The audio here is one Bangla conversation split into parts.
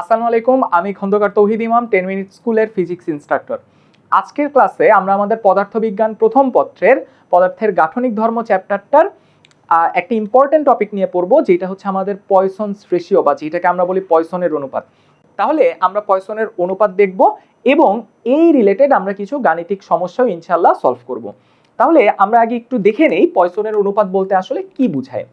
আসসালামু আলাইকুম, আমি খন্দকার তৌহিদ ইমাম, টেন মিনিট স্কুলের ফিজিক্স ইনস্ট্রাক্টর। আজকের ক্লাসে আমরা আমাদের পদার্থবিজ্ঞান প্রথম পত্রের, পদার্থের গাঠনিক ধর্ম চ্যাপ্টারটার একটা ইম্পর্টেন্ট টপিক নিয়ে পড়ব, যেটা হচ্ছে আমাদের পয়সনস রেশিও বা যেটাকে আমরা বলি পয়সনের অনুপাত। তাহলে আমরা পয়সনের অনুপাত দেখব এবং এই রিলেটেড আমরা কিছু গাণিতিক সমস্যাও ইনশাল্লাহ সলভ করব। তাহলে আমরা আগে একটু দেখে নেই পয়সনের অনুপাত বলতে আসলে কি বোঝায়।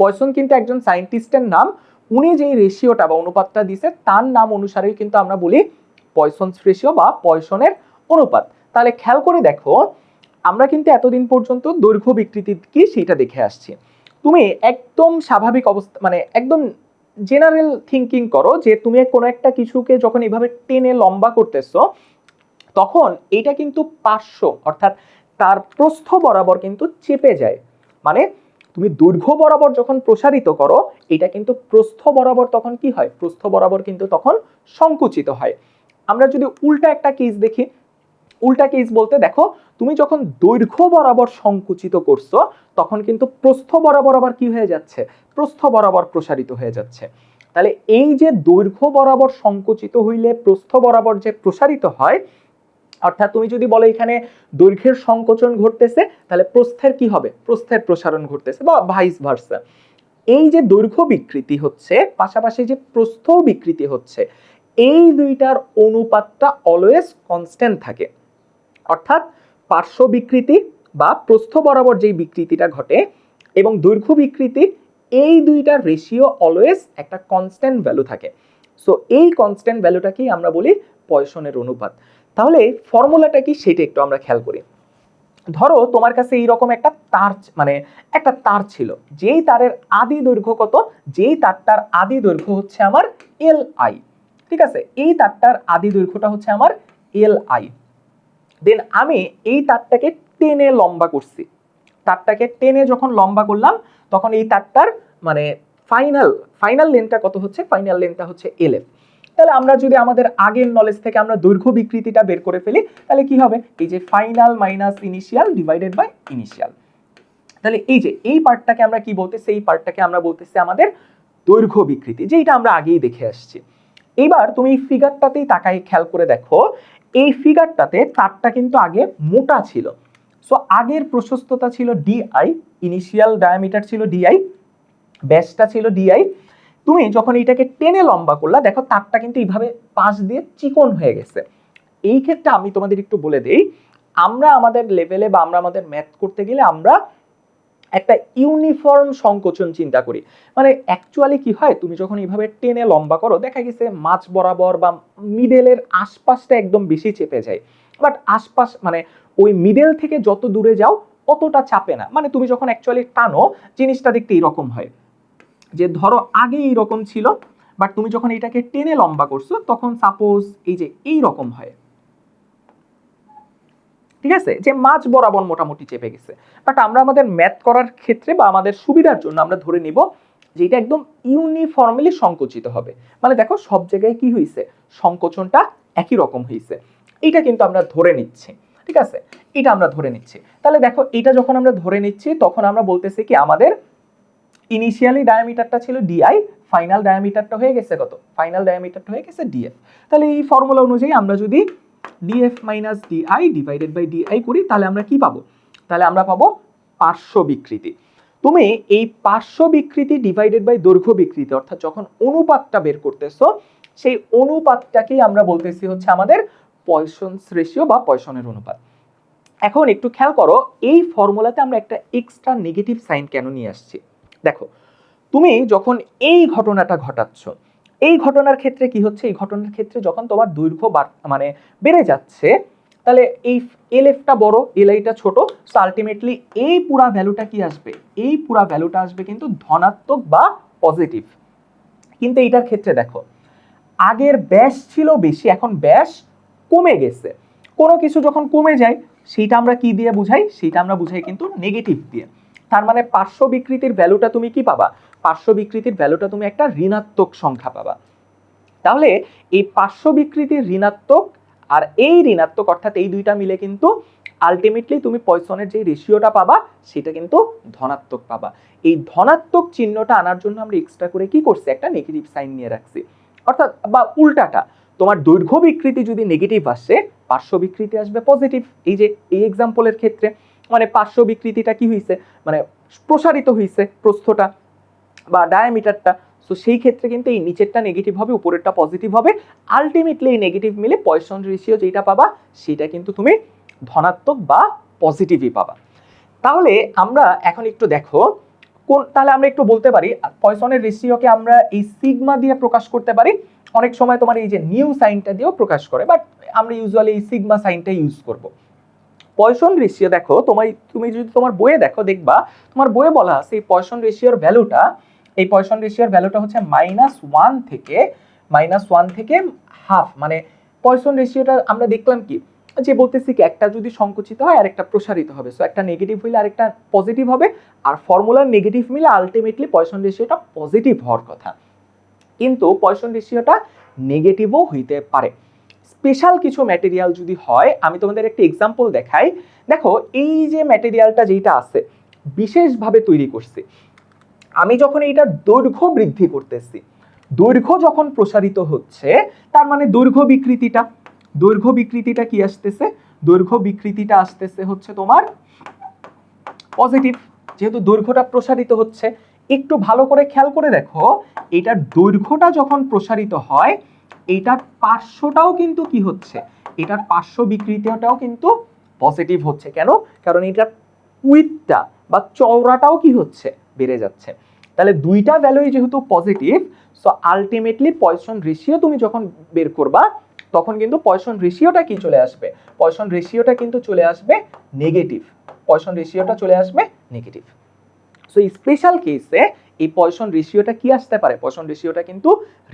পয়সন কিন্তু একজন সায়েন্টিস্টের নাম উনি যেই রেশিওটা বা অনুপাতটা দিছে, তার নাম অনুসারেই কিন্তু আমরা বলি পয়সনস রেশিও বা পয়সনের অনুপাত। তাহলে খেয়াল করে দেখো, আমরা কিন্তু এতদিন পর্যন্ত দৈর্ঘ্য বিকৃতি কি সেটা দেখে আসছি। তুমি একদম স্বাভাবিক অবস্থা মানে একদম জেনারেল থিঙ্কিং করো যে তুমি কোনো একটা কিছুকে যখন এভাবে টেনে লম্বা করতেছো, তখন এটা কিন্তু পার্শ্ব, অর্থাৎ তার প্রস্থ বরাবর কিন্তু চেপে যায়। মানে তুমি দৈর্ঘ্য বরাবর যখন প্রসারিত করো, এটা কিন্তু প্রস্থ বরাবর তখন কি হয়? প্রস্থ বরাবর কিন্তু তখন সংকুচিত হয়। আমরা যদি উল্টা একটা কেস দেখি, উল্টা কেস বলতে দেখো, তুমি যখন দৈর্ঘ্য বরাবর সংকুচিত করছ, তখন কিন্তু প্রস্থ বরাবর আবার কি হয়ে যাচ্ছে? প্রস্থ বরাবর প্রসারিত হয়ে যাচ্ছে। তাহলে এই যে দৈর্ঘ্য বরাবর সংকুচিত হইলে প্রস্থ বরাবর যে প্রসারিত হয় অর্থাৎ তুমি যদি বলো এখানে দৈর্ঘ্যের সংকোচন ঘটতেছে, তাহলে প্রস্থের কি হবে? প্রস্থের প্রসারণ ঘটতেছে বা ভাইস ভার্সা এই যে দৈর্ঘ্য বিকৃতি হচ্ছে, পাশাপাশি যে প্রস্থ বিকৃতি হচ্ছে, এই দুইটার অনুপাতটা অলওয়েজ কনস্ট্যান্ট থাকে। অর্থাৎ পার্শ্ব বিকৃতি বা প্রস্থ বরাবর যেই বিকৃতিটা ঘটে এবং দৈর্ঘ্য বিকৃতি, এই দুইটার রেশিও অলওয়েজ একটা কনস্ট্যান্ট ভ্যালু থাকে। সো এই কনস্ট্যান্ট ভ্যালুটাকেই আমরা বলি পয়সনের অনুপাত। তাহলে ফর্মুলাটা কি সেটা একটু আমরা খেয়াল করি। ধরো তোমার কাছে এইরকম একটা তার মানে একটা তার ছিল। যেই তারের আদি দৈর্ঘ্য কত? যেই তারটার আদি দৈর্ঘ্য হচ্ছে আমার এল আই ঠিক আছে? এই তারটার আদি দৈর্ঘ্যটা হচ্ছে আমার এল আই দেন আমি এই তারটাকে টেনে লম্বা করছি। তারটাকে টেনে যখন লম্বা করলাম, তখন এই তারটার মানে ফাইনাল ফাইনাল লেন্থটা কত হচ্ছে? ফাইনাল লেন্থটা হচ্ছে এল এফ তাহলে আমরা যদি আমাদের আগের নলেজ থেকে আমরা দৈর্ঘ্য বিকৃতিটা বের করে ফেলি, তাহলে কি হবে? এই যে final minus initial divided by initial তাহলে এই যে এই পার্টটাকে আমরা কি বলতেছি এই পার্টটাকে আমরা বলতেছি আমাদের দৈর্ঘ্য বিকৃতি যেটা আমরা আগেই দেখে আসছি। এবার তুমি এই ফিগারটাতেই তাকাই খেয়াল করে দেখো, এই ফিগারটাতে তারটা কিন্তু আগে মোটা ছিল। সো আগের প্রশস্ততা ছিল ডিআই ইনিশিয়াল ডায়ামিটার ছিল ডিআই ব্যাসটা ছিল ডিআই তুমি যখন এটাকে টেনে লম্বা করলা, দেখো তারটা কিন্তু এইভাবে পাশ দিয়ে চিকন হয়ে গেছে। এই ক্ষেত্রে আমি তোমাদের একটু বলে দেই, আমরা আমাদের লেভেলে বা আমরা আমাদের ম্যাথ করতে গেলে আমরা একটা ইউনিফর্ম সংকোচন চিন্তা করি। মানে অ্যাকচুয়ালি কি হয়, তুমি যখন এইভাবে টেনে লম্বা করো, দেখা গেছে মাছ বরাবর বা মিডেলের আশপাশটা একদম বেশি চেপে যায়। বাট আশপাশ মানে ওই মিডেল থেকে যত দূরে যাও, অতটা চাপে না। মানে তুমি যখন অ্যাকচুয়ালি টানো, জিনিসটা দেখতে এরকম হয়। যে ধরো আগে এইরকম ছিল বাট তুমি যখন এটাকে টেনে লম্বা করছ, তখন সাপোজ এই যে এই রকম হয়। ঠিক আছে? যে মাছ বরাবর মোটামুটি চেপে গেছে। বাট আমরা আমাদের ম্যাথ করার ক্ষেত্রে বা আমাদের সুবিধার জন্য আমরা ধরে নিব যে এটা একদম ইউনিফর্মলি সংকুচিত হবে। মানে দেখো, সব জায়গায় কি হয়েছে সংকোচনটা একই রকম হয়েছে এটা কিন্তু আমরা ধরে নিচ্ছি। ঠিক আছে? এটা আমরা ধরে নিচ্ছি। তাহলে দেখো এটা যখন আমরা ধরে নিচ্ছি, তখন আমরা বলতেছি কি, আমাদের ইনিশিয়ালি ডায়ামিটারটা ছিল ডিআই ফাইনাল ডায়ামিটারটা হয়ে গেছে কত? ফাইনাল ডায়ামিটারটা হয়ে গেছে ডিএফ তাহলে এই ফর্মুলা অনুযায়ী আমরা যদি DF minus DI divided by DI করি, তাহলে আমরা কি পাবো? তাহলে আমরা পাবো পার্শ্ব বিকৃতি। তুমি এই পার্শ্ব বিকৃতি ডিভাইডেড বাই দৈর্ঘ্য বিকৃতি, অর্থাৎ যখন অনুপাতটা বের করতেছো, সেই অনুপাতটাকেই আমরা বলতেছি হচ্ছে আমাদের পয়সনস রেশিও বা পয়সনের অনুপাত। এখন একটু খেয়াল করো, এই ফর্মুলাতে আমরা একটা এক্সট্রা নেগেটিভ সাইন কেন নিয়ে আসছি? দেখো, তুমি যখন এই ঘটনাটা ঘটাচ্ছ, এই ঘটনার ক্ষেত্রে কি হচ্ছে? এই ঘটনার ক্ষেত্রে যখন তোমার দৈর্ঘ্য মানে বেড়ে যাচ্ছে, তাহলে এই এল এফটা বড় এল আইটা ছোট আলটিমেটলি এই পুরা ভ্যালুটা কি আসবে? এই পুরা ভ্যালুটা আসবে কিন্তু ধনাত্মক বা পজিটিভ কিন্তু এইটার ক্ষেত্রে দেখো, আগের ব্যাস ছিল বেশি, এখন ব্যাস কমে গেছে। কোনো কিছু যখন কমে যায়, সেইটা আমরা কি দিয়ে বুঝাই? সেইটা আমরা বুঝাই কিন্তু নেগেটিভ দিয়ে। তার মানে পার্শ্ব বিকৃতির ভ্যালুটা তুমি কি পাবা? পার্শ্ব বিকৃতির ভ্যালুটা তুমি একটা ঋণাত্মক সংখ্যা পাবা। তাহলে এই পার্শ্ব বিকৃতির ঋণাত্মক আর এই ঋণাত্মক অর্থাৎ এই দুইটা মিলে কিন্তু আলটিমেটলি তুমি পয়সনের যে রেশিওটা পাবা, সেটা কিন্তু ধনাত্মক পাবা। এই ধনাত্মক চিহ্নটা আনার জন্য আমরা এক্সট্রা করে কি করছি? একটা নেগেটিভ সাইন নিয়ে রাখছি। অর্থাৎ বা উল্টাটা, তোমার দৈর্ঘ্য বিকৃতি যদি নেগেটিভ আসে পার্শ্ব বিকৃতি আসবে পজিটিভ এই যে, এই এক্সাম্পলের ক্ষেত্রে মানে পার্শ্ব বিকৃতিটা কি হয়েছে মানে প্রসারিত হয়েছে প্রস্থটা বা ডায়ামিটারটা সো সেই ক্ষেত্রে কিন্তু এই নিচেরটা নেগেটিভ হবে, উপরেরটা পজিটিভ হবে। আলটিমেটলি এই নেগেটিভ মিলে পয়সন রেশিও যেটা পাবা, সেটা কিন্তু তুমি ধনাত্মক বা পজিটিভই পাবা। তাহলে আমরা এখন একটু দেখো, কোন, তাহলে আমরা একটু বলতে পারি পয়সনের রেশিওকে আমরা এই সিগমা দিয়ে প্রকাশ করতে পারি। অনেক সময় তোমার এই যে নিউ সাইনটা দিয়েও প্রকাশ করে বাট আমরা ইউজুয়ালি এই সিগমা সাইনটা ইউজ করব। পয়সন রেশিও দেখো, তোমার তুমি যদি তোমার বইয়ে দেখো, দেখবা, তোমার বইয়ে বলা আছে এই পয়সন রেশিওর ভ্যালুটা এই পয়সন রেশিওর ভ্যালুটা হচ্ছে মাইনাস ওয়ান থেকে মাইনাস ওয়ান থেকে হাফ মানে পয়সন রেশিওটা আমরা দেখলাম কি? যে বলতেছি কি, একটা যদি সংকুচিত হয় আর একটা প্রসারিত হবে। সো একটা নেগেটিভ হইলে আরেকটা পজিটিভ হবে, আর ফর্মুলার নেগেটিভ মিলে আলটিমেটলি পয়সন রেশিওটা পজিটিভ হওয়ার কথা। কিন্তু পয়সন রেশিওটা নেগেটিভও হইতে পারে। স্পেশাল কিছু ম্যাটেরিয়াল যদি হয়, আমি তোমাদের একটা এক্সাম্পল দেখাই। দেখো, এই যে ম্যাটেরিয়ালটা যেটা আছে, বিশেষভাবে তৈরি করছি। আমি যখন এইটার দৈর্ঘ্য বৃদ্ধি করতেছি, দৈর্ঘ্য যখন প্রসারিত হচ্ছে, তার মানে দৈর্ঘ্য বিকৃতিটা। দৈর্ঘ্য বিকৃতিটা কি আসতেছে? দৈর্ঘ্য বিকৃতিটা আসতেছে হচ্ছে তোমার পজিটিভ যেহেতু দৈর্ঘ্যটা প্রসারিত হচ্ছে। একটু ভালো করে খেয়াল করে দেখো এটার দৈর্ঘ্যটা যখন প্রসারিত হয় এইটার পার্শ্বটাও কিন্তু কি হচ্ছে? এটার পার্শ্ব বিকৃতিটাও কিন্তু পজিটিভ হচ্ছে। কেন? কারণ এটার উইথটা বা চওড়াটাও কি হচ্ছে? বেড়ে যাচ্ছে। তাহলে দুইটা ভ্যালুই যেহেতু positive so ultimately Poisson ratio তুমি যখন বের করবা, তখন কিন্তু পয়সন রেশিওটা কি চলে আসবে? পয়সন রেশিওটা কিন্তু চলে আসবে নেগেটিভ পয়সন রেশিওটা চলে আসবে নেগেটিভ সো স্পেশাল কেসে এই পয়সন রেশিওটা কি আসতে পারে? পয়সন রেশিওটা কিন্তু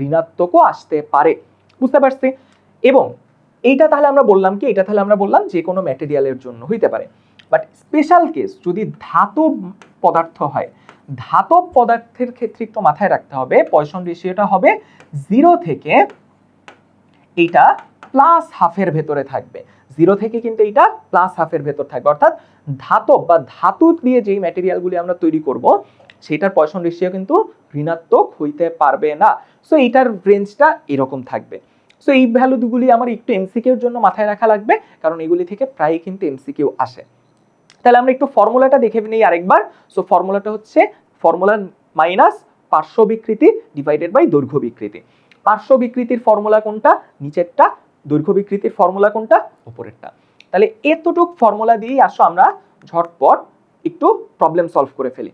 ঋণাত্মকও আসতে পারে। বুঝতে পারছি? এবং এইটা তাহলে আমরা বললাম কি? এটা তাহলে আমরা বললাম যে কোনো ম্যাটেরিয়ালের জন্য হইতে পারে। বাট স্পেশাল কেস যদি ধাতব পদার্থ হয়, ধাতব পদার্থের ক্ষেত্রে একটু মাথায় রাখতে হবে, পয়সন রেশিওটা হবে জিরো থেকে এইটা প্লাস হাফের ভেতরে থাকবে। জিরো থেকে কিন্তু এইটা প্লাস হাফের ভেতর থাকবে। অর্থাৎ ধাতব বা ধাতু দিয়ে যেই ম্যাটেরিয়ালগুলি আমরা তৈরি করব সেটার পয়সন রেশিও কিন্তু ঋণাত্মক হইতে পারবে না। সো এইটার রেঞ্জটা এরকম থাকবে। সো এই ভ্যালুগুলি আমার একটু এমসিকিউর জন্য মাথায় রাখা লাগবে, কারণ এগুলি থেকে প্রায় কিন্তু এমসিকিউ আসে। তাহলে আমরা একটু ফর্মুলাটা দেখে নিই আরেকবার। সো ফর্মুলাটা হচ্ছে ফর্মুলা মাইনাস পার্শ্ব বিকৃতি ডিভাইডেড বাই দৈর্ঘ্য বিকৃতি। পার্শ্ব বিকৃতির ফর্মুলা কোনটা? নিচেরটা। দৈর্ঘ্য বিকৃতির ফর্মুলা কোনটা? উপরেরটা তাহলে এতটুক ফর্মুলা দিয়েই আসো আমরা ঝটপট একটু প্রবলেম সলভ করে ফেলি।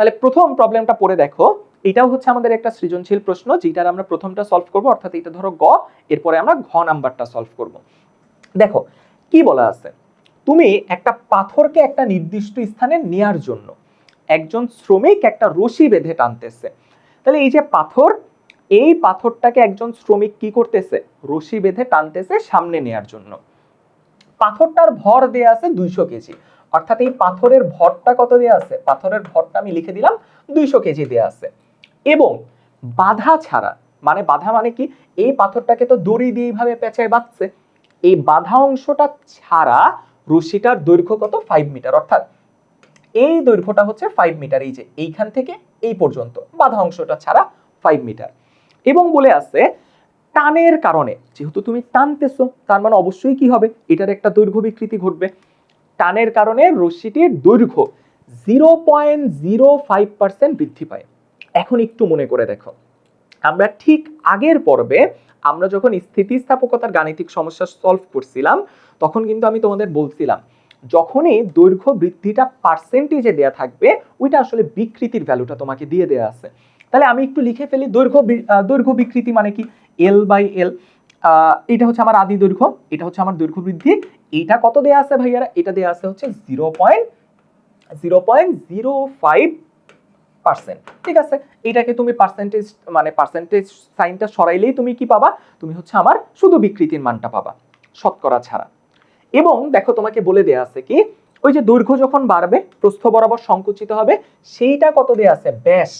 তাহলে প্রথম প্রবলেমটা পড়ে দেখো। এটাও হচ্ছে আমাদের একটা সৃজনশীল প্রশ্ন, যেটার আমরা প্রথমটা সলভ করব, অর্থাৎ এটা ধরো গ, এরপরে আমরা ঘ নাম্বারটা সলভ করব। দেখো, কি বলা আছে? তুমি একটা পাথরকে একটা নির্দিষ্ট স্থানে নেয়ার জন্য একজন শ্রমিক একটা রশি বেঁধে টানতেছে। তাহলে এই যে পাথর, এই পাথরটাকে একজন শ্রমিক কি করতেছে? রশি বেঁধে টানতেছে সামনে নেয়ার জন্য। পাথরটার ভর দেয়া আছে দুইশো কেজি। অর্থাৎ এই পাথরের ভরটা কত দেওয়া আছে? পাথরের ভরটা আমি লিখে দিলাম দুইশো কেজি দেওয়া আছে। এবং বাধা ছাড়া মানে বাধা মানে কি? এই পাথরটাকে তো দড়ি দিয়ে এইভাবে পেঁচায় বাঁধছে। এই বাধা অংশটা ছাড়া রশিটার দৈর্ঘ্য কত? ফাইভ মিটার অর্থাৎ এই দৈর্ঘ্যটা হচ্ছে ফাইভ মিটার এই যে এইখান থেকে এই পর্যন্ত বাধা অংশটা ছাড়া ফাইভ মিটার এবং বলে আছে, টানের কারণে, যেহেতু তুমি টানতেছো, তার মানে অবশ্যই কি হবে? এটার একটা দৈর্ঘ্য বিকৃতি ঘটবে। টানের কারণে রশ্মিটির দৈর্ঘ্য zero point zero five percent বৃদ্ধি পায়। এখন একটু মনে করে দেখো। আমরা ঠিক আগের পর্বে আমরা যখন স্থিতিস্থাপকতার গাণিতিক সমস্যা সলভ করছিলাম, তখন কিন্তু আমি তোমাদের বলছিলাম, যখনই দৈর্ঘ্য বৃদ্ধিটা পার্সেন্টেজে দেয়া থাকবে, ওইটা আসলে বিকৃতির ভ্যালুটা তোমাকে দিয়ে দেয়া আছে। তাহলে আমি একটু লিখে ফেলি, দৈর্ঘ্য দৈর্ঘ্য বিকৃতি মানে কি? এল বাই এল এটা হচ্ছে আমার আদি দৈর্ঘ্য, এটা হচ্ছে আমার দৈর্ঘ্য বৃদ্ধি। এটা কত দেয়া আছে ভাইয়ারা? এটা দেয়া আছে হচ্ছে zero point zero point zero five percent. ঠিক আছে? এটাকে তুমি পার্সেন্টেজ মানে পার্সেন্টেজ সাইনটা সরাইলেই তুমি কি পাবা? তুমি হচ্ছে আমার শুধু বিকৃতির মানটা পাবা, শতকরা ছাড়া। এবং দেখো তোমাকে বলে দেয়া আছে কি, ওই যে দৈর্ঘ্য যখন বাড়বে, প্রস্থ বরাবর সংকুচিত হবে, সেইটা কত দেয়া আছে? ব্যাস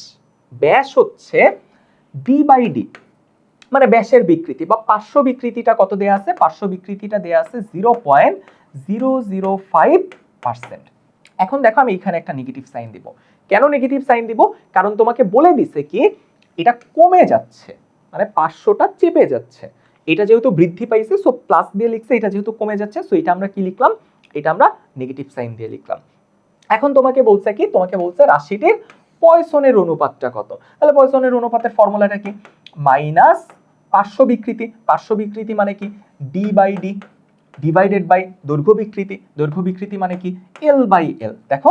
ব্যাস হচ্ছে ডি বাই ডি মানে ব্যাসের বিকৃতি বা পার্শ্ব বিকৃতিটা কত দেয়া আছে? পার্শ্ব বিকৃতিটা দেয়া আছে zero point zero zero five percent এখন দেখো আমি এখানে একটা নেগেটিভ সাইন দিব। কেন নেগেটিভ সাইন দিব? কারণ তোমাকে বলে দিছে কি, এটা কমে যাচ্ছে মানে পাঁচশোটা চেপে যাচ্ছে। এটা যেহেতু বৃদ্ধি পাইছে সো প্লাস দিয়ে লিখছে, এটা যেহেতু কমে যাচ্ছে সো এটা আমরা কি লিখলাম? এটা আমরা নেগেটিভ সাইন দিয়ে লিখলাম। এখন তোমাকে বলছে কি, তোমাকে বলছে রাশিটির পয়সনের অনুপাতটা কত? তাহলে পয়সনের অনুপাতের ফর্মুলাটা কি? মাইনাস পার্শ্ব বিকৃতি পার্শ্ব বিকৃতি মানে কি? D by D divided by দৈর্ঘ্য বিকৃতি দৈর্ঘ্য বিকৃতি মানে কি? এল বাই এল দেখো,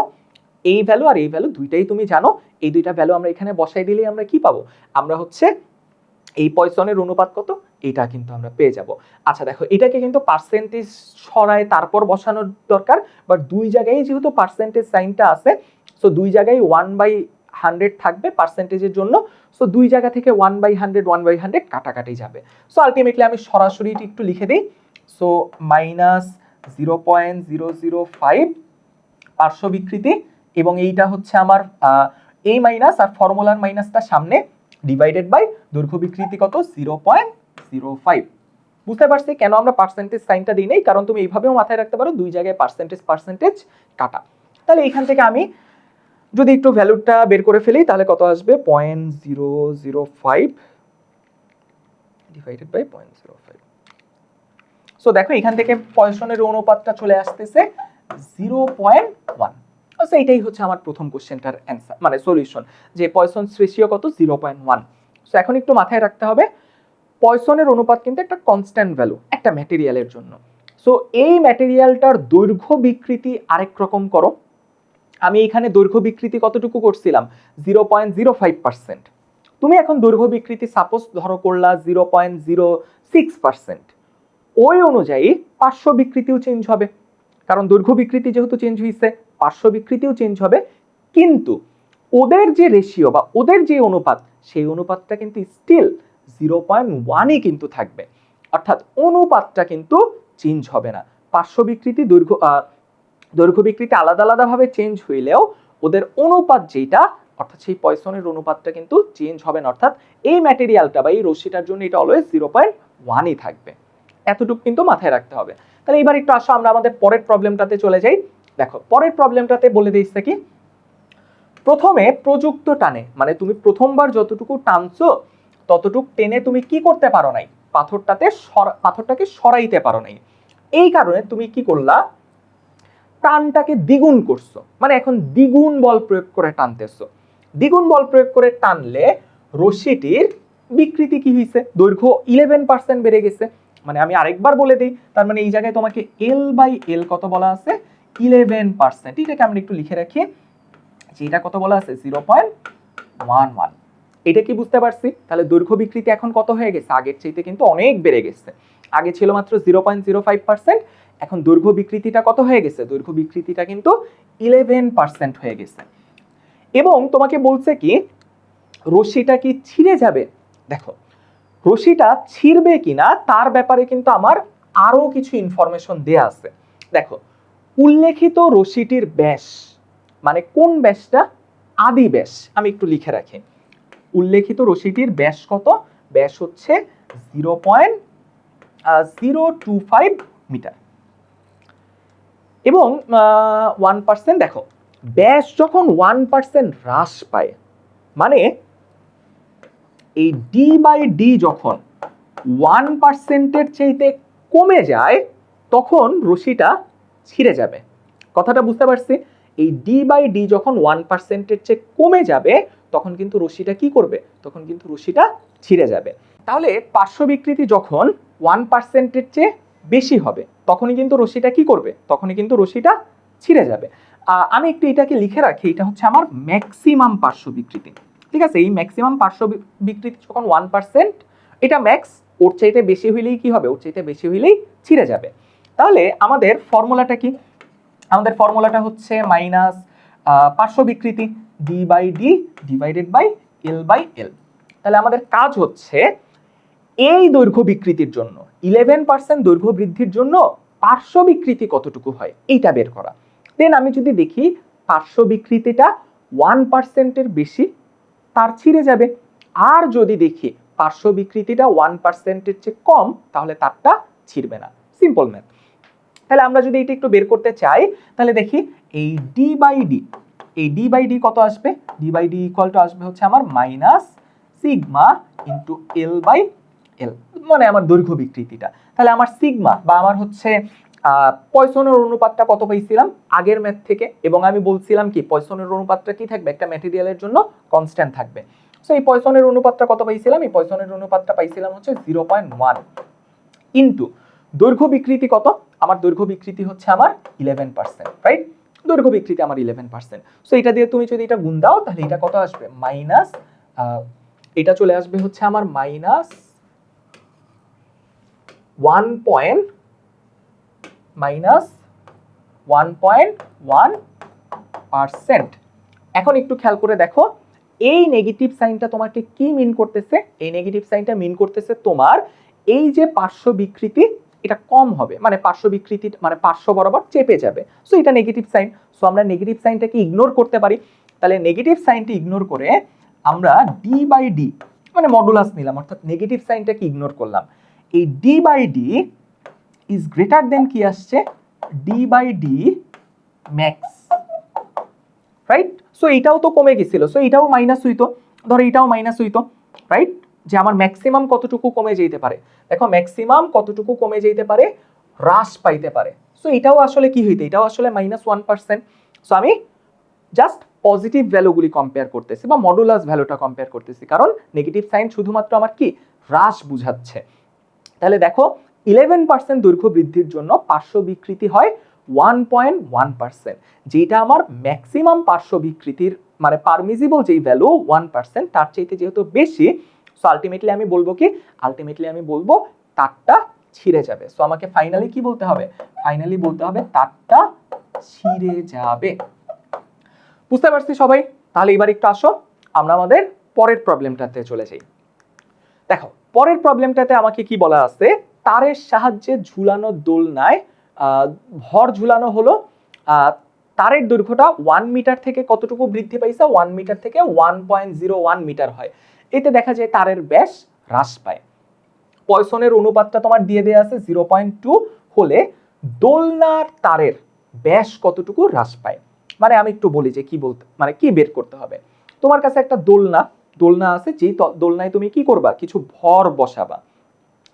এই ভ্যালু আর এই ভ্যালু দুইটাই তুমি জানো। এই দুইটা ভ্যালু আমরা এখানে বসাই দিলেই আমরা কি পাবো? আমরা হচ্ছে এই পয়সনের অনুপাত কত? এটা কিন্তু আমরা পেয়ে যাব। আচ্ছা দেখো, এটাকে কিন্তু পার্সেন্টেজ সরায় তারপর বসানোর দরকার। বাট দুই জায়গায় যেহেতু পার্সেন্টেজ সাইনটা আছে সো দুই জায়গায় ওয়ান বাই হান্ড্রেড থাকবে পার্সেন্টেজের জন্য। সো দুই জায়গা থেকে one by hundred one by hundred কাটাকাটি যাবে। সো আলটিমেটলি আমি সরাসরি একটু লিখে দিই। So minus zero point zero zero five পার্শ্ব বিকৃতি এবং এইটা হচ্ছে আমার এই মাইনাস আর ফর্মুলার মাইনাসটা সামনে ডিভাইডেড বাই দৈর্ঘ্য বিকৃতি কত? জিরো পয়েন্ট জিরো ফাইভ বুঝতে পারছি? কেন আমরা পার্সেন্টেজ সাইনটা দিই নেই? কারণ তুমি এইভাবেও মাথায় রাখতে পারো, দুই জায়গায় পার্সেন্টেজ পার্সেন্টেজ কাটা। তাহলে এখান থেকে আমি যদি একটু ভ্যালুটা বের করে ফেলি, তাহলে কত আসবে? Point zero zero five divided by point zero five so দেখো এখান থেকে পয়সনের অনুপাতটা চলে আসতেছে জিরো পয়েন্ট ওয়ান আচ্ছা এটাই হচ্ছে আমার প্রথম কোশ্চেনটার অ্যান্সার মানে সলিউশন যে পয়সন রেশিও কত? জিরো পয়েন্ট ওয়ান সো এখন একটু মাথায় রাখতে হবে পয়সনের অনুপাত কিন্তু একটা কনস্ট্যান্ট ভ্যালু একটা ম্যাটেরিয়ালের জন্য। সো এই ম্যাটেরিয়ালটার দৈর্ঘ্য বিকৃতি আরেক রকম করো। আমি এখানে দৈর্ঘ্য বিকৃতি কতটুকু করছিলাম? Zero point zero five percent তুমি এখন দৈর্ঘ্য বিকৃতি সাপোজ ধরো করলা zero point zero six percent ওই অনুযায়ী পার্শ্ব বিকৃতিও চেঞ্জ হবে। কারণ দৈর্ঘ্য বিকৃতি যেহেতু চেঞ্জ হয়েছে পার্শ্ব বিকৃতিও চেঞ্জ হবে। কিন্তু ওদের যে রেশিও বা ওদের যে অনুপাত, সেই অনুপাতটা কিন্তু স্টিল জিরো পয়েন্ট ওয়ানই কিন্তু থাকবে। অর্থাৎ অনুপাতটা কিন্তু চেঞ্জ হবে না। পার্শ্ব বিকৃতি দৈর্ঘ্য দৈর্ঘ্য বিকৃতি আলাদা আলাদাভাবে চেঞ্জ হইলেও ওদের অনুপাত যেটা অর্থাৎ সেই পয়সনের অনুপাতটা কিন্তু চেঞ্জ হবে না। অর্থাৎ এই ম্যাটেরিয়ালটা বা এই রশ্মিটার জন্য এটা অলওয়েজ জিরো পয়েন্ট ওয়ানই থাকবে। এতটুকু কিন্তু মাথায় রাখতে হবে। তাহলে এবার একটু আসো আমরা আমাদের পরের প্রবলেমটাতে চলে যাই। দেখো, পরের প্রবলেমটাতে বলে দিচ্ছে কি? প্রথমে প্রযুক্ত টানে মানে তুমি প্রথমবার যতটুকু টানছো, ততটুক টেনে তুমি কি করতে পারো নাই? পাথরটাতে পাথরটাকে সরাইতে পারো নাই। এই কারণে তুমি কি করলা? টানটাকে দ্বিগুণ করছ। মানে এখন দ্বিগুণ বল প্রয়োগ করে টানতেছো। দ্বিগুণ বল প্রয়োগ করে টানলে রশ্মিটির বিকৃতি কি হয়েছে দৈর্ঘ্য ইলেভেন পার্সেন্ট বেড়ে গেছে। মানে আমি আরেকবার বলে দিই, তার মানে এই জায়গায় তোমাকে এল বাই এল কত বলা আছে? ইলেভেন পার্সেন্ট এটাকে আমরা একটু লিখে রাখি, যে এটা কত বলা আছে? জিরো পয়েন্ট ওয়ান ওয়ান এটা কি বুঝতে পারছি? তাহলে দৈর্ঘ্য বিকৃতি এখন কত হয়ে গেছে? আগের চাইতে কিন্তু অনেক বেড়ে গেছে। আগে ছিল মাত্র zero point zero five percent এখন দৈর্ঘ্য বিকৃতিটা কত হয়ে গেছে? দৈর্ঘ্য বিকৃতিটা কিন্তু ইলেভেন পার্সেন্ট হয়ে গেছে। এবং তোমাকে বলছে কি রশিটা কি ছিঁড়ে যাবে? দেখো রশিটা ছিঁড়বে কিনা তার ব্যাপারে কিন্তু আমার আরও কিছু ইনফরমেশন দেয়া আছে। দেখো, উল্লেখিত রশিটির ব্যাস মানে কোন ব্যাসটা? আদি ব্যাস, আমি একটু লিখে রাখি। উল্লেখিত রশিটির ব্যাস কত? ব্যাস হচ্ছে zero point zero two five metre এবং ওয়ান পার্সেন্ট দেখো, ব্যাস যখন ওয়ান পার্সেন্ট হ্রাস পায় মানে এই ডি বাই ডি যখন ওয়ান পার্সেন্টের চাইতে কমে যায়, তখন রশিটা ছিঁড়ে যাবে। কথাটা বুঝতে পারছি? এই ডি বাই ডি যখন ওয়ান পার্সেন্টের চেয়ে কমে যাবে, তখন কিন্তু রশিটা কি করবে? তখন কিন্তু রশিটা ছিঁড়ে যাবে। তাহলে পার্শ্ব বিকৃতি যখন ওয়ান পার্সেন্টের চেয়ে বেশি হবে, তখনই কিন্তু রশিটা কি করবে? তখনই কিন্তু রশিটা ছিঁড়ে যাবে। আমি একটু এটাকে লিখে রাখি, এটা হচ্ছে আমার ম্যাক্সিমাম পার্শ্ব বিকৃতি। ঠিক আছে? এই ম্যাক্সিমাম পার্শ্ব বিকৃতি যখন ওয়ান পার্সেন্ট এটা ম্যাক্স ওর চাইতে বেশি হইলেই কি হবে? ওর চাইতে বেশি হইলেই ছিঁড়ে যাবে। তাহলে আমাদের ফর্মুলাটা কি? আমাদের ফর্মুলাটা হচ্ছে মাইনাস পার্শ্ব বিকৃতি D by D divided by L by L তাহলে আমাদের কাজ হচ্ছে এই দৈর্ঘ্য বিকৃতির জন্য ইলেভেন পার্সেন্ট দৈর্ঘ্য বৃদ্ধির জন্য পার্শ্ব বিকৃতি কতটুকু হয়? এইটা বের করা। দেন আমি যদি দেখি পার্শ্ব বিকৃতিটা ওয়ান পার্সেন্টের বেশি, তার ছিঁড়ে যাবে। আর যদি দেখি পার্শ্ব বিকৃতিটা ওয়ান পার্সেন্টের চেয়ে কম, তাহলে তারটা ছিঁড়বে না। সিম্পল ম্যাথ তাহলে আমরা যদি এটা একটু বের করতে চাই, তাহলে দেখি এই ডি বাই ডি এই ডি বাই ডি কত আসবে? D by D equal to আসবে হচ্ছে আমার minus sigma into L by L মানে আমার দৈর্ঘ্য বিকৃতিটা। তাহলে আমার সিগমা বা আমার হচ্ছে পয়সনের অনুপাতটা কত পেয়েছিলাম আগের ম্যাথ থেকে, এবং আমি বলছিলাম কি, পয়সনের অনুপাতটা কি থাকবে? একটা ম্যাটেরিয়ালের জন্য কনস্ট্যান্ট থাকবে। সো এই পয়সনের অনুপাতটা কত পাইছিলাম? এই পয়সনের অনুপাতটা পাইছিলাম হচ্ছে জিরো পয়েন্ট ওয়ান ইন্টু দৈর্ঘ্য বিকৃতি কত? আমার দৈর্ঘ্য বিকৃতি হচ্ছে আমার ইলেভেন পার্সেন্ট রাইট দৈর্ঘ্য বিকৃতি আমার ইলেভেন পার্সেন্ট সো এটা দিয়ে তুমি যদি এটা গুণ দাও, তাহলে এটা কত আসবে? মাইনাস এটা চলে আসবে হচ্ছে আমার minus one point minus one point one percent এখন একটু খেয়াল করে দেখো, এই নেগেটিভ সাইনটা তোমাকে কি মিন করতেছে? এই নেগেটিভ সাইনটা মিন করতেছে তোমার এই যে পার্শ্ব বিকৃতি, এটা কম হবে। মানে পার্শ্ব বিকৃতি মানে পার্শ্ব বরাবর চেপে যাবে। সো এটা নেগেটিভ সাইন সো আমরা নেগেটিভ সাইনটাকে ইগনোর করতে পারি। তাহলে নেগেটিভ সাইনটি ইগনোর করে আমরা ডি বাই ডি মানে মডুলাস নিলাম, অর্থাৎ নেগেটিভ সাইনটাকে ইগনোর করলাম। এই D by D is greater than কি আসছে? D by D max right so এটাও তো কমে গেছিল। সো এটাও মাইনাস হইতো। ধরো, এটাও মাইনাস হইতো রাইট যে আমার ম্যাক্সিমাম কতটুকু কমে যেতে পারে। দেখো ম্যাক্সিমাম কতটুকু কমে যেতে পারে? হ্রাস পাইতে পারে। সো এটাও আসলে কি হইতে? এটাও আসলে মাইনাস ওয়ান পার্সেন্ট সো আমি জাস্ট পজিটিভ ভ্যালুগুলি কম্পেয়ার করতেছি বা মডুলাস ভ্যালুটা কম্পেয়ার করতেছি। কারণ নেগেটিভ সাইন শুধুমাত্র আমার কি? হ্রাস বুঝাচ্ছে। তাহলে দেখো ইলেভেন পার্সেন্ট দৈর্ঘ্য বৃদ্ধির জন্য পার্শ্ব বিকৃতি হয় ওয়ান পয়েন্ট ওয়ান পার্সেন্ট যেটা আমার ম্যাক্সিমাম পার্শ্ব বিকৃতির মানে পারমিজিবল যেই ভ্যালু ওয়ান পার্সেন্ট তার চাইতে যেহেতু বেশি সো আলটিমেটলি আমি বলব কি আলটিমেটলি আমি বলব তারটা ছিঁড়ে যাবে। সো আমাকে ফাইনালি কি বলতে হবে? ফাইনালি বলতে হবে তারটা ছিঁড়ে যাবে। বুঝতে পারছি সবাই? তাহলে এবার একটু আসো, আমরা আমাদের পরের প্রবলেমটাতে চলে যাই। দেখো পরের প্রবলেমটাতে আমাকে কি বলা আছে? তারের সাহায্যে ঝুলানো দোলনায় ভর ঝুলানো হলো। তারের দৈর্ঘ্যটা ওয়ান মিটার থেকে কতটুকু বৃদ্ধি পাইছে? ওয়ান মিটার থেকে one point zero one metre হয়। এতে দেখা যায় তারের ব্যাস হ্রাস পায়। পয়সনের অনুপাতটা তোমার দিয়ে দেওয়া আছে জিরো পয়েন্ট টু হলে দোলনার তারের ব্যাস কতটুকু হ্রাস পায়? মানে আমি একটু বলি যে কি বলতে মানে কি বের করতে হবে। তোমার কাছে একটা দোলনা দোলনা আছে, যেই দোলনায় তুমি কি করবা? কিছু ভর বসাবা।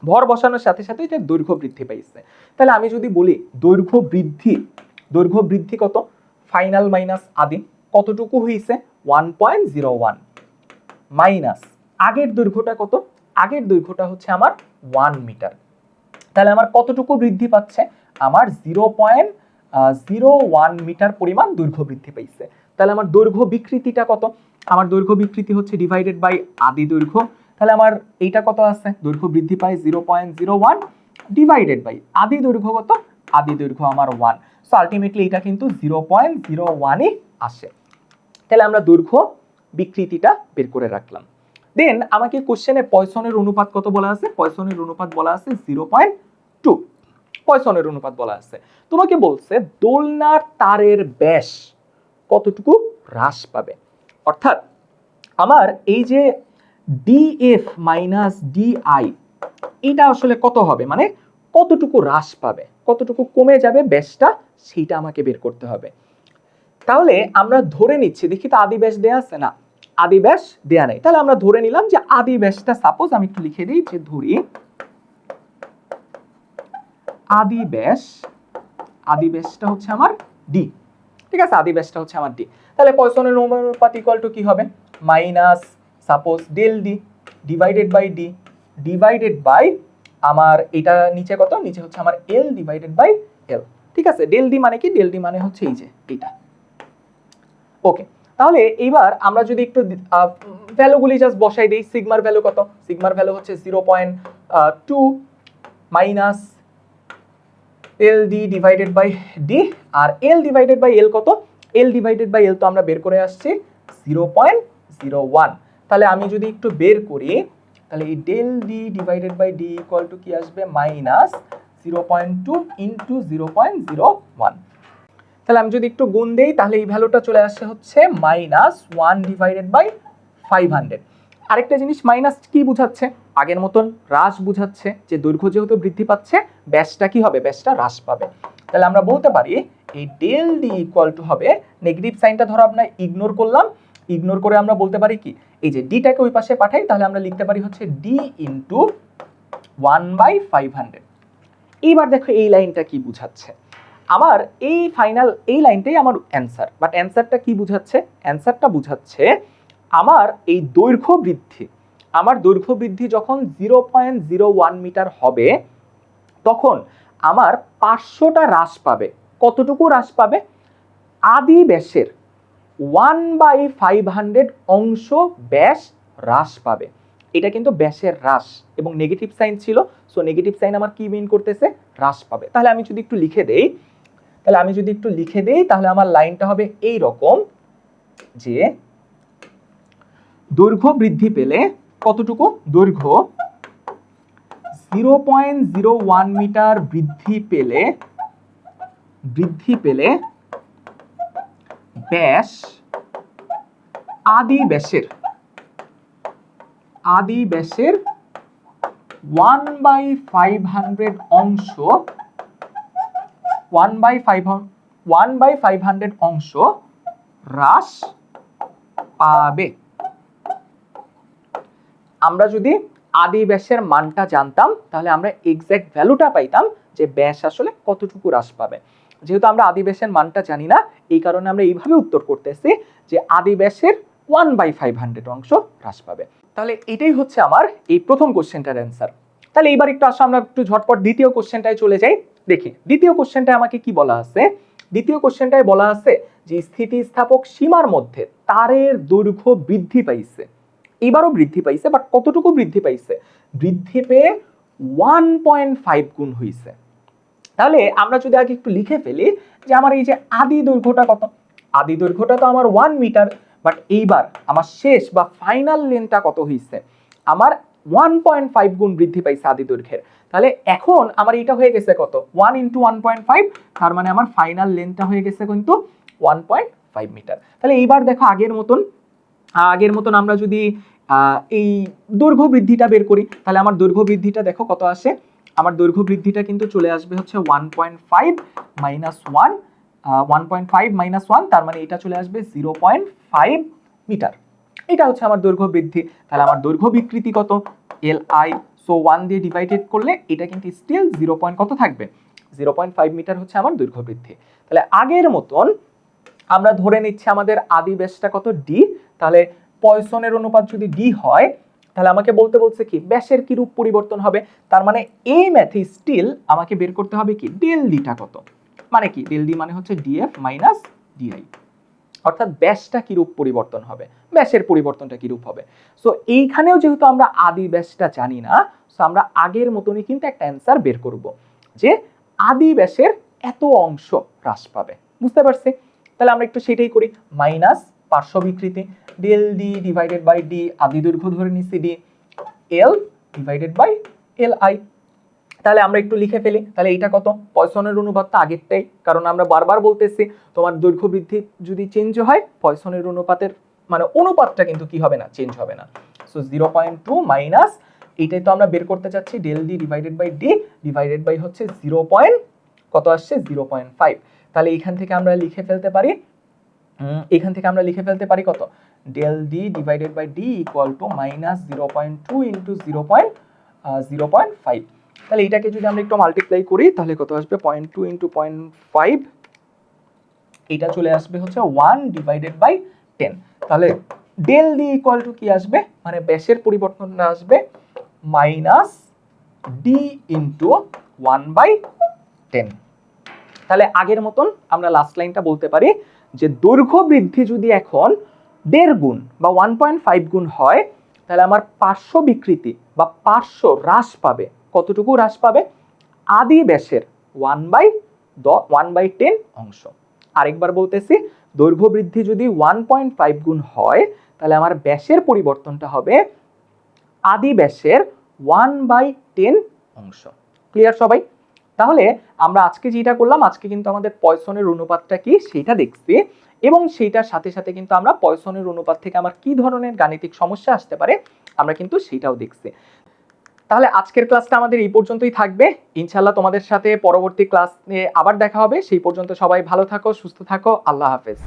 ভর বসানোর সাথে সাথে এটা দৈর্ঘ্য বৃদ্ধি পাইছে। তাহলে আমি যদি বলি দৈর্ঘ্য বৃদ্ধি দৈর্ঘ্য বৃদ্ধি কত? ফাইনাল মাইনাস আদি কতটুকু হয়েছে one point zero one minus আগের দৈর্ঘ্যটা কত? আগের দৈর্ঘ্যটা হচ্ছে আমার ওয়ান মিটার তাহলে আমার কতটুকু বৃদ্ধি পাচ্ছে? আমার zero point zero one metre পরিমাণ দৈর্ঘ্য বৃদ্ধি পাইছে। তাহলে আমার দৈর্ঘ্য বিকৃতিটা কত? আমার দৈর্ঘ্য বিকৃতি হচ্ছে ডিভাইডেড বাই আদি দৈর্ঘ্য। তাহলে আমার এইটা কত আছে? দৈর্ঘ্য বৃদ্ধি পায় zero point zero one divided by আদি দৈর্ঘ্য কত? আদি দৈর্ঘ্য আমার ওয়ান সো আলটিমেটলি এটা কিন্তু জিরো পয়েন্ট জিরো ওয়ানই আসে। তাহলে আমরা দৈর্ঘ্য বিকৃতিটা বের করে রাখলাম। দেন আমাকে কোশ্চেনে পয়সনের অনুপাত কত বলা আছে? পয়সনের অনুপাত বলা আছে জিরো পয়েন্ট টু পয়সনের অনুপাত বলা আছে। তোমাকে বলছে দোলনার তারের ব্যাস কতটুকু হ্রাস পাবে? অর্থাৎ আমার এই যে ডিএফ মাইনাস ডিআই এটা আসলে কত হবে? মানে কতটুকু হ্রাস পাবে? কতটুকু কমে যাবে ব্যাসটা? সেইটা আমাকে বের করতে হবে। তাহলে আমরা ধরে নিচ্ছি, দেখি তো আদি ব্যাস দেয়া আছে না? আদি ব্যাস দেয়া নেই। তাহলে আমরা ধরে নিলাম যে আদি ব্যাসটা সাপোজ আমি একটু লিখে দিই যে ধরি, আদি ব্যাস, আদি ব্যাসটা হচ্ছে আমার ডি ঠিক আছে, আদি ব্যাসটা হচ্ছে আমার ডি তাহলে পয়সনের অনুপাত ইকুয়াল টু কি হবে? Minus suppose del D divided by D divided by আমার এটা নিচে কত? নিচে হচ্ছে আমার এল ডিভাইডেড বাই এল ঠিক আছে ডেল ডি মানে কি? ডেল ডি মানে হচ্ছে এই যে এটা ওকে তাহলে এইবার আমরা যদি একটু ভ্যালুগুলি জাস্ট বসাই দিই সিগমার ভ্যালু কত? সিগমার ভ্যালু হচ্ছে zero point two minus L D divided by D R L divided by L কত? এল ডিভাইডেড বাই এল তো আমরা বের করে আসছি জিরো পয়েন্ট জিরো ওয়ান তাহলে আমি যদি একটু বের করি, তাহলে এই del D divided by D equal to কি আসবে? Minus zero point two into zero point zero one তাহলে আমি যদি একটু গুণ দেই, তাহলে এই ভ্যালুটা চলে আসছে হচ্ছে minus one divided by five hundred আরেকটা জিনিস মাইনাস কি বুঝাচ্ছে? আগের মতন হ্রাস বুঝাচ্ছে, যে দৈর্ঘ্য যেহেতু বৃদ্ধি পাচ্ছে, ব্যাসটা কি হবে? ব্যাসটা হ্রাস পাবে। তাহলে আমরা বলতে পারি, এই ডেল ডি ইকুয়াল টু হবে নেগেটিভ সাইনটা ধরো আমরা ইগনোর করলাম। ইগনোর করে আমরা বলতে পারি কি? এই যে ডিটাকে ওই পাশে পাঠাই, তাহলে আমরা লিখতে পারি হচ্ছে D into one by five hundred এইবার দেখো এই লাইনটা কি বুঝাচ্ছে। আমার এই ফাইনাল এই লাইনটাই আমার অ্যান্সার বাট অ্যান্সারটা কি বুঝাচ্ছে? অ্যান্সারটা বুঝাচ্ছে, আমার এই দৈর্ঘ্য বৃদ্ধি। আমার দৈর্ঘ্য বৃদ্ধি যখন zero point zero one metre হবে, তখন আমার পাঁচশোটা হ্রাস পাবে। কতটুকু হ্রাস পাবে? আদি ব্যাসের ওয়ান বাই ফাইভ হান্ড্রেড অংশ ব্যাস হ্রাস পাবে। এটা কিন্তু ব্যাসের হ্রাস এবং নেগেটিভ সাইন ছিল সো নেগেটিভ সাইন আমার কি মিন করতেছে? হ্রাস পাবে। তাহলে আমি যদি একটু লিখে দেই, তাহলে আমি যদি একটু লিখে দেই, তাহলে আমার লাইনটা হবে এই রকম যে দৈর্ঘ্য বৃদ্ধি পেলে কতটুকু? দৈর্ঘ্য zero point zero one metre বৃদ্ধি পেলে বৃদ্ধি পেলে ব্যাস আদি ব্যাসের আদি ব্যাসের ওয়ান বাই ফাইভ হান্ড্রেড অংশ one by five one by five hundred অংশ হ্রাস পাবে। আমরা যদি আদি ব্যাসের মানটা জানতাম, তাহলে আমরা এক্স্যাক্ট ভ্যালুটা পাইতাম যে ব্যাস আসলে কতটুকু হ্রাস পাবে। যেহেতু আমরা আদি ব্যাসের মানটা জানি না, এই কারণে আমরা এইভাবে উত্তর করতেছি যে আদি ব্যাসের ওয়ান বাই ফাইভ হান্ড্রেড অংশ হ্রাস পাবে। তাহলে এটাই হচ্ছে আমার এই প্রথম কোশ্চেনটার অ্যান্সার তাহলে এইবার একটু আসো, আমরা একটু ঝটপট দ্বিতীয় কোশ্চেনটায় চলে যাই। দেখি, দ্বিতীয় কোশ্চেনটায় আমাকে কি বলা আছে? দ্বিতীয় কোশ্চেনটায় বলা আছে যে স্থিতিস্থাপক সীমার মধ্যে তারের দৈর্ঘ্য বৃদ্ধি পাইছে। এবারও বৃদ্ধি পাইছে বাট কতটুকু বৃদ্ধি পাইছে? বৃদ্ধি পেয়ে ওয়ান পয়েন্ট ফাইভ গুণ হইছে। তাহলে আমরা যদি আগে একটু লিখে ফেলি যে আমার এই যে আদি দৈর্ঘ্যটা কত? আদি দৈর্ঘ্যটা তো আমার ওয়ান মিটার বাট এইবার আমার শেষ বা ফাইনাল লেনটা কত হয়েছে আমার ওয়ান পয়েন্ট ফাইভ গুণ বৃদ্ধি পাইছে আদি দৈর্ঘ্যের। তাহলে এখন আমার এটা হয়ে গেছে কত? One into one point five তার মানে আমার ফাইনাল লেনটা হয়ে গেছে কিন্তু ওয়ান পয়েন্ট ফাইভ মিটার তাহলে এইবার দেখো আগের মতন আগের মতন আমরা যদি এই দৈর্ঘ্য বৃদ্ধিটা বের করি, তাহলে আমার দৈর্ঘ্য বৃদ্ধিটা দেখো কত আসে। আমার দৈর্ঘ্য বৃদ্ধিটা কিন্তু চলে আসবে হচ্ছে one point five minus one one point five minus one তার মানে এটা চলে আসবে জিরো পয়েন্ট ফাইভ মিটার এটা হচ্ছে আমার দৈর্ঘ্য বৃদ্ধি। তাহলে আমার দৈর্ঘ্য বিকৃতি কত? এল আই সো ওয়ান দিয়ে ডিভাইডেড করলে এটা কিন্তু স্টিল জিরো পয়েন্ট কত থাকবে? জিরো পয়েন্ট ফাইভ মিটার হচ্ছে আমার দৈর্ঘ্য বৃদ্ধি। তাহলে আগের মতন আমরা ধরে নিচ্ছি আমাদের আদি ব্যাসটা কত? ডি তাহলে পয়সনের অনুপাত যদি ডি হয়, তাহলে আমাকে বলতে বলছে কি? ব্যাসের কি রূপ পরিবর্তন হবে? তার মানে এই ম্যাথে স্টিল আমাকে বের করতে হবে কি? ডেল ডিটা কত? মানে কি? ডেল ডি মানে হচ্ছে ডিএফ মাইনাস ডিআই অর্থাৎ ব্যাসটা রূপ পরিবর্তন হবে? ব্যাসের পরিবর্তনটা রূপ হবে? সো এইখানেও যেহেতু আমরা আদি ব্যাসটা জানি না সো আমরা আগের মতনই কিন্তু একটা অ্যান্সার বের করব যে আদি ব্যাসের এত অংশ হ্রাস পাবে। বুঝতে পারছি? তাহলে আমরা একটু সেটাই করি। মাইনাস পার্শ্ব বিকৃতি। Del D divided by D আদি দৈর্ঘ্য ধরে নিচ্ছি D L divided by L I তাহলে আমরা একটু লিখে ফেলি। তাহলে এইটা কত? পয়সনের অনুপাতটা আগেরটাই। কারণ আমরা বারবার বলতেছি, তোমার দৈর্ঘ্য বৃদ্ধি যদি চেঞ্জ হয়, পয়সনের অনুপাতের মানে অনুপাতটা কিন্তু কি হবে না? চেঞ্জ হবে না। So zero point two minus এইটাই তো আমরা বের করতে চাচ্ছি। Del D divided by D divided by হচ্ছে জিরো পয়েন্ট কত আসছে? জিরো পয়েন্ট ফাইভ তাহলে এখান থেকে আমরা লিখে ফেলতে পারি এখান থেকে আমরা লিখে ফেলতে পারি কত? Del D divided by D equal to minus zero point two into zero point zero point five তাহলে এটাকে যদি আমরা একটু মাল্টিপ্লাই করি, তাহলে কত আসবে? Point two into point five এটা চলে আসবে হচ্ছে ওয়ান ডিভাইডেড বাই টেন তাহলে ডেল ডি ইকুয়াল টু কি আসবে? মানে ব্যাসের পরিবর্তনটা আসবে minus D into one by ten তাহলে আগের মতন আমরা লাস্ট লাইনটা বলতে পারি যে দৈর্ঘ্য বৃদ্ধি যদি এখন দেড় গুণ বা ওয়ান পয়েন্ট ফাইভ গুণ হয়, তাহলে আমার পার্শ্ব বিকৃতি বা পার্শ্ব হ্রাস পাবে। কতটুকু হ্রাস পাবে? আদি ব্যাসের one by the one by ten অংশ। আরেকবার বলতেছি, দৈর্ঘ্য বৃদ্ধি যদি ওয়ান পয়েন্ট ফাইভ গুণ হয়, তাহলে আমার ব্যাসের পরিবর্তনটা হবে আদি ব্যাসের ওয়ান বাই টেন অংশ। ক্লিয়ার সবাই? তাহলে আমরা আজকে যেটা করলাম, আজকে কিন্তু আমাদের পয়সনের অনুপাতটা কি? সেটা দেখছি এবং সেইটার সাথে সাথে কিন্তু আমরা পয়সনের অনুপাত থেকে আমার কি ধরনের গাণিতিক সমস্যা আসতে পারে, আমরা কিন্তু সেটাও দেখছি। তাহলে আজকের ক্লাসটা আমাদের এই পর্যন্তই থাকবে। ইনশাল্লাহ তোমাদের সাথে পরবর্তী ক্লাস নিয়ে আবার দেখা হবে। সেই পর্যন্ত সবাই ভালো থাকো, সুস্থ থাকো। আল্লাহ হাফেজ।